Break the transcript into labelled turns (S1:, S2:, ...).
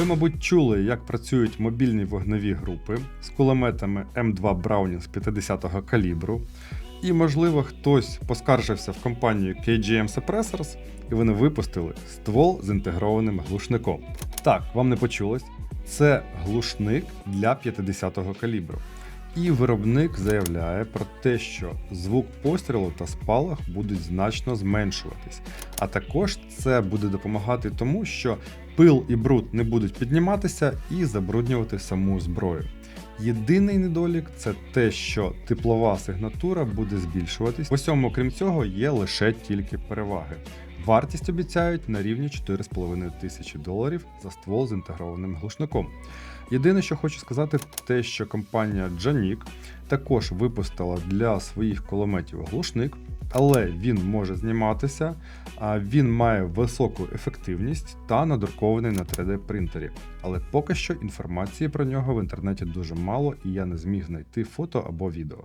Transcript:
S1: Ви, мабуть, чули, як працюють мобільні вогневі групи з кулеметами М2 Браунінг з 50-го калібру. І, можливо, хтось поскаржився в компанію KGM Suppressors, і вони випустили ствол з інтегрованим глушником. Так, вам не почулось. Це глушник для 50-го калібру. І виробник заявляє про те, що звук пострілу та спалах будуть значно зменшуватись. А також це буде допомагати тому, що пил і бруд не будуть підніматися і забруднювати саму зброю. Єдиний недолік це те, що теплова сигнатура буде збільшуватись. Усьому, крім цього, є лише тільки переваги. Вартість обіцяють на рівні 4,5 тисячі доларів за ствол з інтегрованим глушником. Єдине, що хочу сказати, те, що компанія Janik також випустила для своїх кулеметів глушник, але він може зніматися, він має високу ефективність та надрукований на 3D принтері. Але поки що інформації про нього в інтернеті дуже мало, і я не зміг знайти фото або відео.